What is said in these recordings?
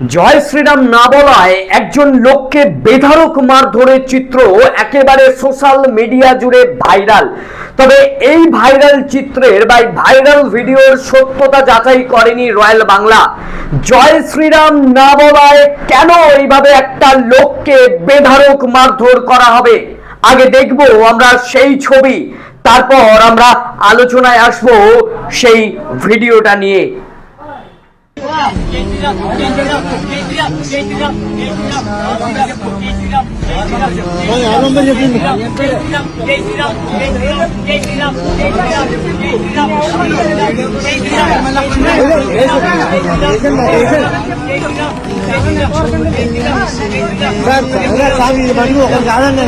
জয় শ্রীরাম না বলায় একজন লোককে বেধারক মারধরের চিত্র একেবারে সোশ্যাল মিডিয়া জুড়ে ভাইরাল। তবে এই ভাইরাল চিত্রের বা ভাইরাল ভিডিওর সত্যতা যাচাই করেনি রয়্যাল বাংলা। জয় শ্রীরাম না বলায় কেন এইভাবে একটা লোককে বেধারক মারধর করা হবে? আগে দেখব আমরা সেই ছবি, তারপর আমরা আলোচনায় আসব সেই ভিডিওটা নিয়ে। స్వామి మరి ఒకరు కాదండి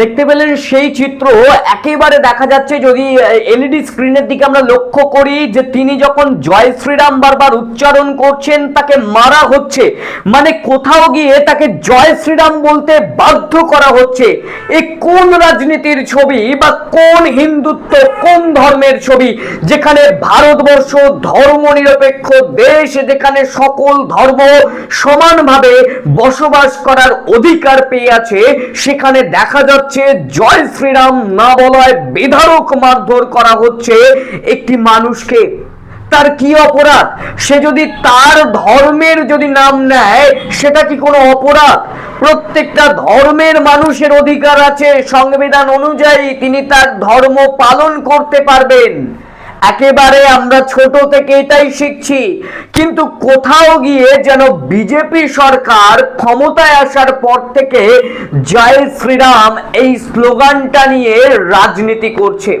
দেখতে পেলেন সেই চিত্র। একেবারে দেখা যাচ্ছে যদি এলইডি স্ক্রিনের দিকে আমরা লক্ষ্য করি যে তিনি যখন জয় শ্রীরাম বারবার উচ্চারণ করছেন, তাকে মারা হচ্ছে। মানে কোথাও গিয়ে তাকে জয় শ্রীরাম বলতে বাধ্য করা হচ্ছে। এ কোন রাজনীতির ছবি বা কোন হিন্দুত্ব, কোন ধর্মের ছবি যেখানে ভারতবর্ষ ধর্ম নিরপেক্ষ দেশ, যেখানে সকল ধর্ম সমানভাবে বসবাস করার অধিকার পেয়ে আছে, সেখানে দেখা যাচ্ছে জয় শ্রীরাম, না বলায় বেধারক মারধর করা হচ্ছে একটি মানুষকে। তার কি অপরাধ? সে যদি তার ধর্মের যদি নাম নেয়, সেটা কি কোনো অপরাধ? প্রত্যেকটা ধর্মের মানুষের অধিকার আছে, সংবিধান অনুযায়ী তিনি তার ধর্ম পালন করতে পারবেন। একেবারে আমরা ছোট থেকে এটাই শিখছি। কিন্তু কোথাও গিয়ে যেন বিজেপি সরকার ক্ষমতায় আসার পর থেকে জয় শ্রীরাম এই স্লোগানটা নিয়ে রাজনীতি করছে।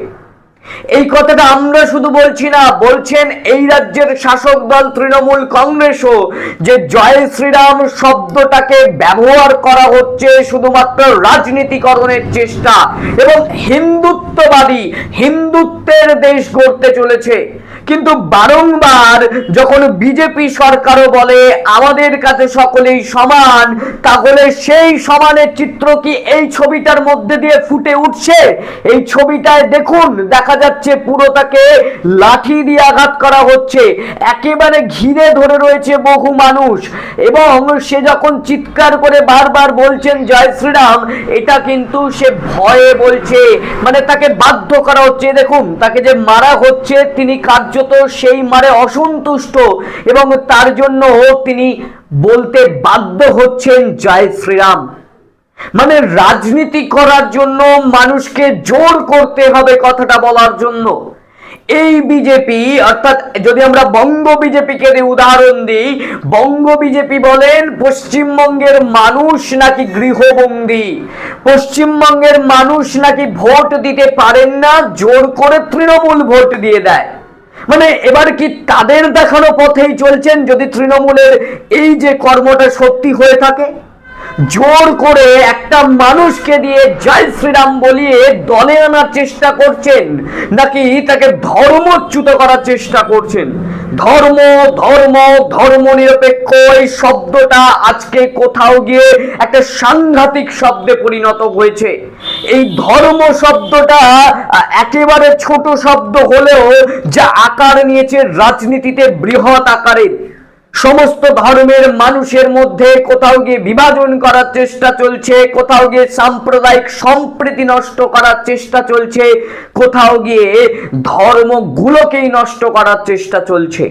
এই কথাটা আমরা শুধু বলছি না, বলছেন এই রাজ্যের শাসক দল তৃণমূল কংগ্রেসও যে জয় শ্রীরাম শব্দটাকে ব্যবহার করা হচ্ছে শুধুমাত্র রাজনীতিকরণের চেষ্টা এবং হিন্দুত্ববাদী হিন্দুত্বের দেশ গড়তে চলেছে। কিন্তু বারংবার যখন বিজেপি সরকারও বলে, আমাদের কাছে সকলেই সমান তাহলে সেই সমানের চিত্র কি এই ছবিটার মধ্যে দিয়ে ফুটে উঠছে? এই ছবিটায় দেখুন, দেখা যাচ্ছে পুরো তাকে লাঠি দিয়ে আঘাত করা হচ্ছে। একেবারে ঘিরে ধরে রয়েছে বহু মানুষ। এবং সে যখন চিৎকার করে বারবার বলছেন, জয় শ্রীরাম এটা কিন্তু সে ভয়ে বলছে। মানে তাকে বাধ্য করা হচ্ছে। দেখুন, তাকে যে মারা হচ্ছে, তিনি কার্যত সেই মারে অসন্তুষ্ট এবং তার জন্য তিনি বলতে বাধ্য হচ্ছেন, জয় শ্রীরাম। মানে রাজনীতি করার জন্য মানুষকে জোর করতে হবে কথাটা বলার জন্য। এই বিজেপি, অর্থাৎ যদি আমরা বঙ্গ বিজেপিকে উদাহরণ দিই, বঙ্গ বিজেপি বলেন, পশ্চিমবঙ্গের মানুষ নাকি গৃহবন্দী? পশ্চিমবঙ্গের মানুষ নাকি ভোট দিতে পারেন না, জোর করে তৃণমূল ভোট দিয়ে দেয়। মানে এবার কি তাদের দেখানো পথেই চলছেন যদি তৃণমূলের এই যে কর্মটা সত্যি হয়ে থাকে? জোর করে একটা মানুষকে দিয়ে জয় শ্রীরাম বলিয়ে দলে আনার চেষ্টা করছেন, নাকি তাকে ধর্মচ্যুত করার চেষ্টা করছেন? ধর্ম ধর্ম ধর্ম নিরপেক্ষ, এই শব্দটা আজকে কোথাও গিয়ে একটা সাংঘাতিক শব্দে পরিণত হয়েছে। এই ধর্ম শব্দটা একেবারে ছোট শব্দ হলেও যা আকার নিয়েছে রাজনীতিতে বৃহৎ আকারের। সমস্ত ধর্মের মানুষের মধ্যে কোথাও গিয়ে বিভাজন করার চেষ্টা চলছে, কোথাও গিয়ে সাম্প্রদায়িক সম্প্রীতি নষ্ট করার চেষ্টা চলছে, কোথাও গিয়ে ধর্মগুলোকেই নষ্ট করার চেষ্টা চলছে।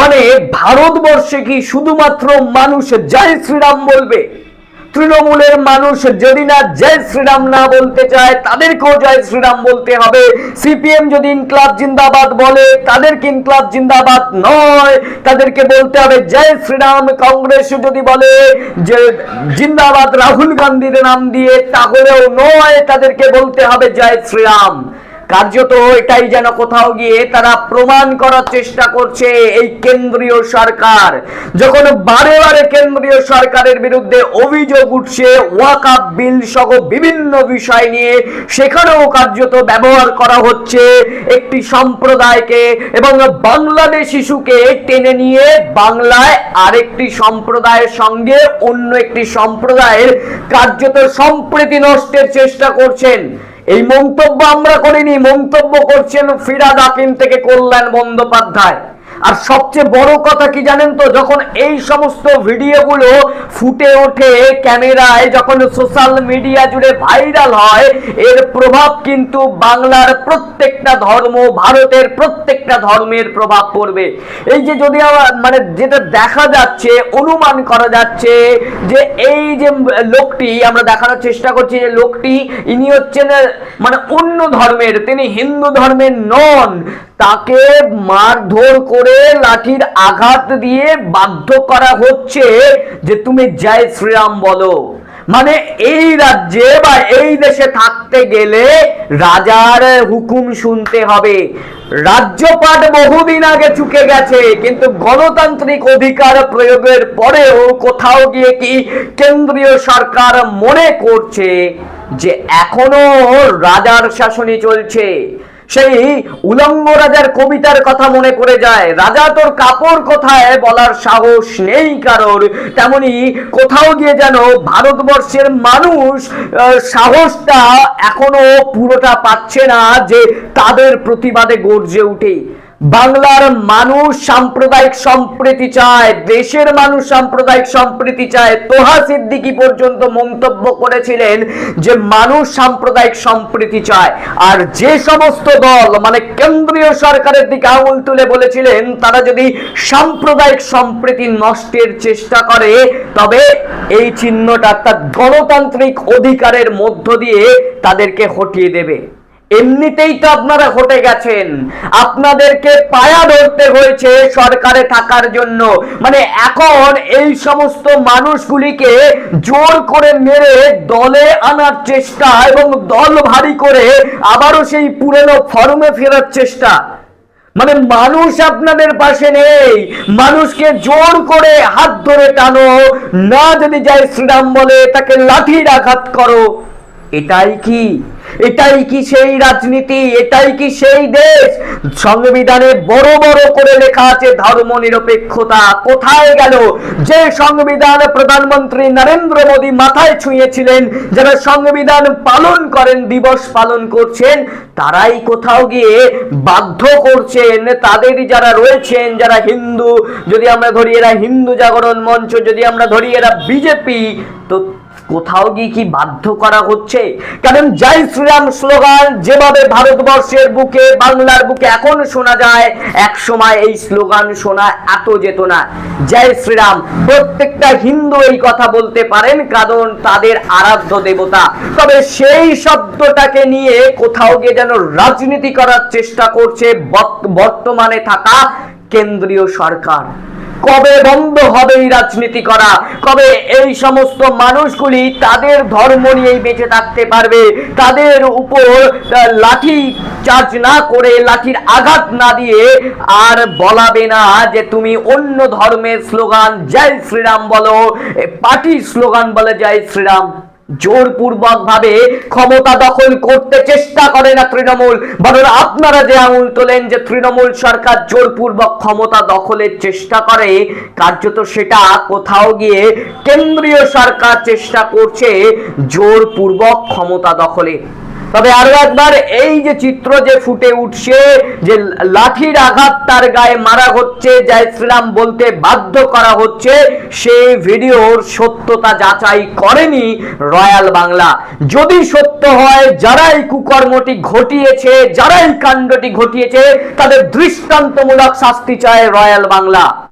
মানে ভারতবর্ষে কি শুধুমাত্র মানুষ জয় শ্রীরাম বলবে? তৃণমূলের মানুষ যদি না জয় শ্রীরাম না বলতে চায়, তাদেরকেও জয় শ্রীরাম বলতে হবে। সিপিএম যদি ইনকলাব জিন্দাবাদ বলে তাদেরকে ইনকলাব জিন্দাবাদ নয়? তাদেরকে বলতে হবে, জয় শ্রীরাম, কংগ্রেস যদি বলে যে জিন্দাবাদ রাহুল গান্ধীর নাম দিয়ে, তাহলেও নয়। তাদেরকে বলতে হবে, জয় শ্রীরাম। কার্যত এটাই যেন কোথাও গিয়ে তারা প্রমাণ করার চেষ্টা করছে এই কেন্দ্রীয় সরকার। যখন বারে বারে কেন্দ্রীয় সরকারের বিরুদ্ধে অভিযোগ উঠছে ওয়াকাপ বিল সহ বিভিন্ন বিষয় নিয়ে, সেখানেও কার্যত ব্যবহার করা হচ্ছে একটি সম্প্রদায়কে এবং বাংলাদেশ শিশুকে টেনে নিয়ে বাংলায় আরেকটি সম্প্রদায়ের সঙ্গে অন্য একটি সম্প্রদায়ের কার্যত সম্প্রীতি নষ্টের চেষ্টা করছেন। এই মন্তব্য আমরা করিনি মন্তব্য করছেন ফিরাদ আকিম থেকে কল্যাণ বন্দ্যোপাধ্যায়। আর সবচেয়ে বড় কথা কি জানেন তো, যখন এই সমস্ত ভিডিওগুলো ফুটে ওঠে ক্যামেরায়, যখন সোশ্যাল মিডিয়া জুড়ে ভাইরাল হয়, এর প্রভাব কিন্তু বাংলার প্রত্যেকটা ধর্ম, ভারতের প্রত্যেকটা ধর্মের প্রভাব পড়বে। এই যে যদি মানে যেটা দেখা যাচ্ছে, অনুমান করা যাচ্ছে যে এই যে লোকটি, আমরা দেখানোর চেষ্টা করছি যে লোকটি, ইনি হচ্ছেন মানে অন্য ধর্মের, তিনি হিন্দু ধর্মের নন, তাকে মারধর করে লাঠির আঘাত দিয়ে বাধ্য করা হচ্ছে যে তুমি জয় শ্রীরাম বলো। মানে এই রাজ্যে বা এই দেশে থাকতে গেলে রাজার হুকুম শুনতে হবে। রাজ্যপাট বহুদিন আগে চুকে গেছে, কিন্তু গণতান্ত্রিক অধিকার প্রয়োগের পরেও কোথাও গিয়ে কি কেন্দ্রীয় সরকার মনে করছে যে এখনও রাজার শাসনই চলছে? সেই উলঙ্গ রাজার কবিতার কথা মনে করে যায়। রাজা তোর কাপড় কোথায় বলার সাহস নেই কারোর। তেমনি কোথাও গিয়ে যেন ভারতবর্ষের মানুষ সাহসটা এখনও পুরোটা পাচ্ছে না যে তাদের প্রতিবাদে গর্জে উঠে বাংলার মানুষ সাম্প্রদায়িক সম্প্রীতি চায়, দেশের মানুষ সাম্প্রদায়িক সম্প্রীতি চায়। তোহা সিদ্দিকি পর্যন্ত মন্তব্য করেছিলেন যে, মানুষ সাম্প্রদায়িক সম্প্রীতি চায়। আর যে সমস্ত দল মানে কেন্দ্রীয় সরকারের দিকে আঙুল তুলে বলেছিলেন, তারা যদি সাম্প্রদায়িক সম্প্রীতি নষ্টের চেষ্টা করে, তবে এই চিহ্নটা অর্থাৎ গণতান্ত্রিক অধিকারের মধ্য দিয়ে তাদেরকে হটিয়ে দেবে। এমনিতেই তো আপনারা হটে গেছেন। আপনাদেরকে পায়া ধরতে হয়েছে সরকারে থাকার জন্য। মানে এখন এই সমস্ত মানুষগুলিকে জোর করে মেরে দলে আনার চেষ্টা এবং দল ভারী করে আবারও সেই পুরনো ফর্মে ফেরার চেষ্টা। মানে মানুষ আপনাদের পাশে নেই। মানুষকে জোর করে হাত ধরে টানো। না যদি যায় শ্রীরাম বলে তাকে লাঠির আঘাত করো। এটাই কি? এটাই কি সেই রাজনীতি? এটাই কি সেই দেশ? সংবিধানে বড় বড় করে লেখা আছে ধর্ম নিরপেক্ষতা। কোথায় গেল? যে সংবিধান প্রধানমন্ত্রী নরেন্দ্র মোদী মাথায় ছুঁয়েছিলেন, যারা সংবিধান পালন করেন, দিবস পালন করছেন, তারাই কোথাও গিয়ে বাধ্য করছেন। তাদেরই যারা রয়েছেন, যারা হিন্দু, যদি আমরা ধরি এরা হিন্দু জাগরণ মঞ্চ, যদি আমরা ধরি এরা বিজেপি, তো কোথাও গিয়ে কি বাধ্য করা হচ্ছে? কারণ জয় শ্রীরাম স্লোগান যেভাবে ভারতবর্ষের বুকে, বাংলার বুকে এখন শোনা যায় এক সময় এই স্লোগান শোনা এত যেত না। জয় শ্রীরাম, প্রত্যেকটা হিন্দু এই কথা বলতে পারেন, কারণ তাদের আরাধ্য দেবতা। তবে সেই শব্দটাকে নিয়ে কোথাও গিয়ে যেন রাজনীতি করার চেষ্টা করছে বর্ত- বর্তমানে থাকা কেন্দ্রীয় সরকার। কবে বন্ধ হবে এই রাজনীতি করা? কবে এই সমস্ত মানুষগুলি তাদের ধর্ম নিয়েই বেঁচে থাকতে পারবে? তাদের উপর লাঠি চার্জ না করে, লাঠির আঘাত না দিয়ে আর বলাবে না যে তুমি অন্য ধর্মের স্লোগান, জয় শ্রীরাম বলো পার্টি স্লোগান বলে, জয় শ্রীরাম জোরপূর্বক ভাবে ক্ষমতা দখল করতে চেষ্টা করে না তৃণমূল। বরং আপনারা যে আঙুল তোলেন যে তৃণমূল সরকার জোরপূর্বক ক্ষমতা দখলের চেষ্টা করে, কার্যত সেটা কোথাও গিয়ে কেন্দ্রীয় সরকার চেষ্টা করছে জোরপূর্বক ক্ষমতা দখলে। তবে আরও একবার, এই যে চিত্র যে ফুটে উঠছে, যে লাঠির আঘাত তার গায়ে মারা হচ্ছে জয় শ্রীরাম বলতে বাধ্য করা হচ্ছে, সেই ভিডিওর সত্যতা যাচাই করেনি রয়্যাল বাংলা। যদি সত্য হয় যারা এই কুকর্মটি ঘটিয়েছে যারা এই কাণ্ডটি ঘটিয়েছে, তাদের দৃষ্টান্তমূলক শাস্তি চায় রয়্যাল বাংলা।